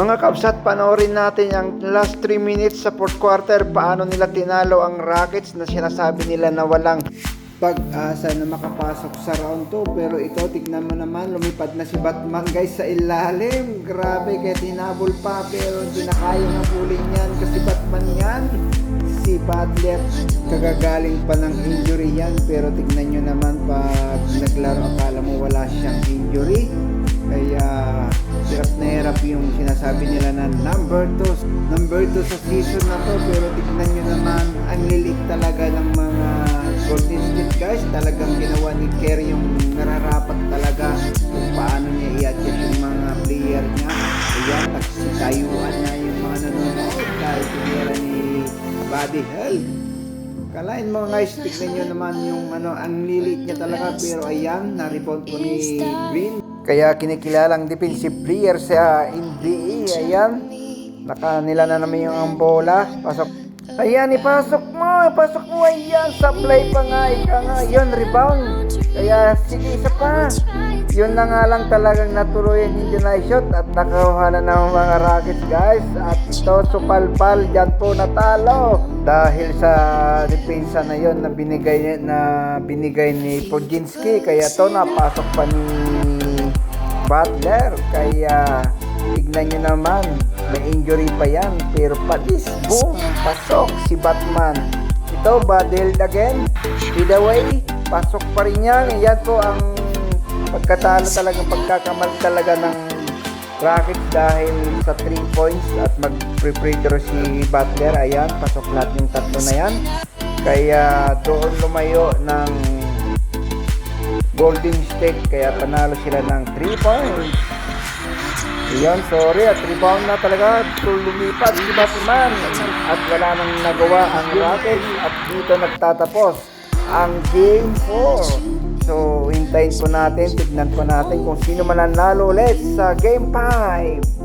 Mga kabsat, panoorin natin ang last 3 minutes sa fourth quarter. Paano nila tinalo ang Rockets na sinasabi nila na walang pag-asa na makapasok sa round 2 pero ito tignan mo naman lumipad na si Batman guys sa ilalim. Grabe kaya tinabol pa pero hindi na kaya ng bulin yan kasi Batman yan si Butler kagagaling pa ng injury yan. Pero tignan nyo naman pag naglaro akala mo wala siyang injury. Kaya hirap na hirap yung sinasabi nila na number 2 number 2 sa season na to. Pero tignan nyo naman ang lilik talaga ng mga Golden State guys. Talagang ginawa ni Kerry yung nararapat talaga kung paano niya i-adjust yung mga player niya. Ayan nagsitayuan na yung mga nanonood dahil tinira ni Buddy Hell Kalain mga guys, tignan nyo naman yung ano, ang lilit niya talaga. Pero ayan, na-rebound po ni Green. Kaya kinikilalang defensive player sa NBA, ayan. Naka nila na naman yung ang bola. Pasok. Ayan, ipasok mo, ipasok mo, ayan, supply pa nga, ika nga, yun, rebound. Kaya sige, isa pa. Yun na nga lang talagang natuloy hindi na shot at nakakuha na ng mga Rockets guys. At ito, supalpal, dyan po natalo. Dahil sa depensa na yon na binigay na binigay ni Podzinski kaya to napasok pa ni Butler. Kaya tignan nyo naman may injury pa yan. Pero palis boom pasok si Batman. Ito Badel again. Either way pasok pa rin yan. Yan po ang pagkatalo talaga pagkakamal talaga ng Rockets dahil sa 3 points at mag-free si Butler. Ayan pasok lahat yung tatlo na yan. Kaya doon lumayo ng Golden State kaya panalo sila ng 3 points Ayan, sorry, at rebound na talaga lumipad si Batman at wala nang nagawa ang Rockets at dito nagtatapos ang Game 4. So, hintayin po natin, tignan po natin kung sino mananalo ulit sa Game 5.